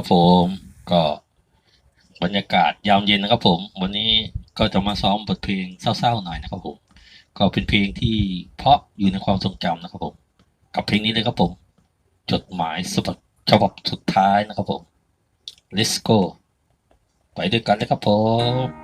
ครับผมก็บรรยากาศยามเย็นนะครับผม วันนี้ก็จะมาซ้อมบทเพลงเศร้าๆหน่อยนะครับผม ก็เป็นเพลงที่เพราะอยู่ในความทรงจำนะครับผม กับเพลงนี้เลยครับผม จดหมายฉบับฉบับสุดท้ายนะครับผม let's go ไปด้วยกันเลยครับผม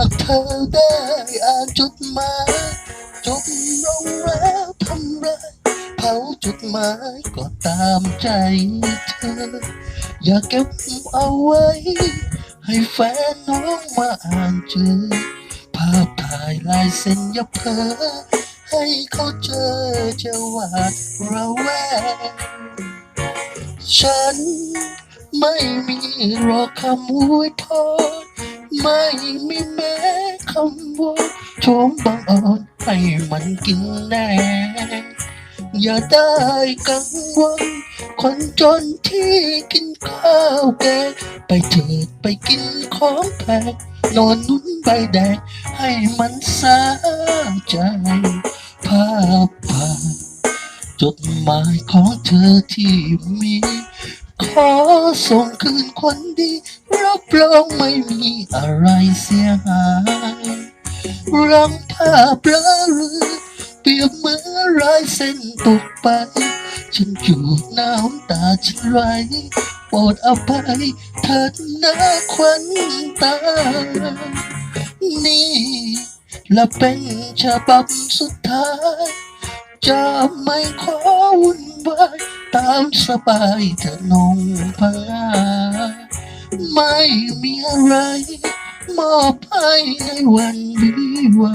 ากเธอได้อ่านจดหมายจบลงแล้วทำไรเผาจดหมายก็ตามใจเธอ อยากเก็บเอาไว้ ให้แฟนน้องมาอ่านเจอ ภาพถ่ายลายเส้นยับเพอให้เขาเจอจะหวาดระแวงฉันไม่มีรอคำอวยพร ไม่มีแม้คำว่าชมบังอ่อนให้มันกินแน่อย่าได้กังวลคนจนที่กินข้าวแกงไปเถิดไปกินของแพงนอนนุ่นใบแดงให้มันสาใจภาพผ่านจดหมายของเธอที่มี ส่งคืนคนดีรับรองไม่มีอะไรเสียหายรังภาพละเรือ เปรียบเหมือนรายเส้นตกไป ฉันจูบน้ำตาฉันไหลโปรดอภัยเถิดนะควันตา นี่และเป็นฉบับสุดท้าย จะไม่ขอวุ่นวายามสบายเธอนงพงาไม่มีอะไร มอบให้ในวันวิวา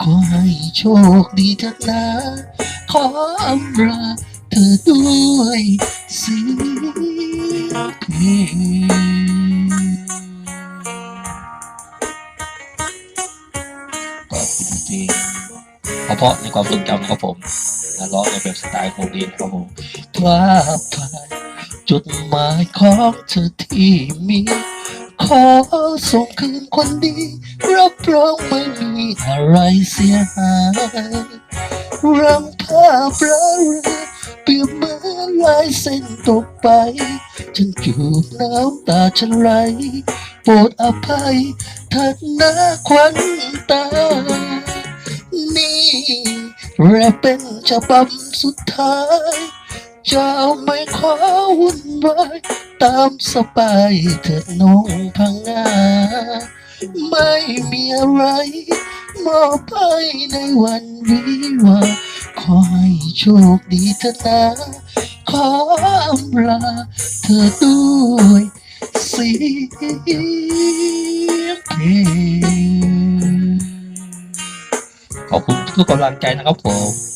ขอให้โชคดีเถิดนะ ขออำลาเธอด้วยเสียงเพลงก็เพลงเพราะในความทรงจำนะครับผม และร้องในแบบสไตล์โคดีนะครับผมภาพถ่ายจดหมายของเธอที่มี ขอส่งคืนคนดีรับรองไม่มีอะไรเสียหายรังภาพละเรือเปรียบเหมือนลายเส้นตกไป ฉันจูบน้ำตาฉันไหลโปรดอภัยเถิดนะควันตา และเป็นฉบับสุดท้าย จะไม่ขอวุ่นวายตามสบายเถิดน้องพังงาไม่มีอะไรมอบให้ในวันวิวาขอให้โชคดีเถิดนะขออำลาเธอด้วยเสียงเพลง ทุกกำลังใจนะครับผม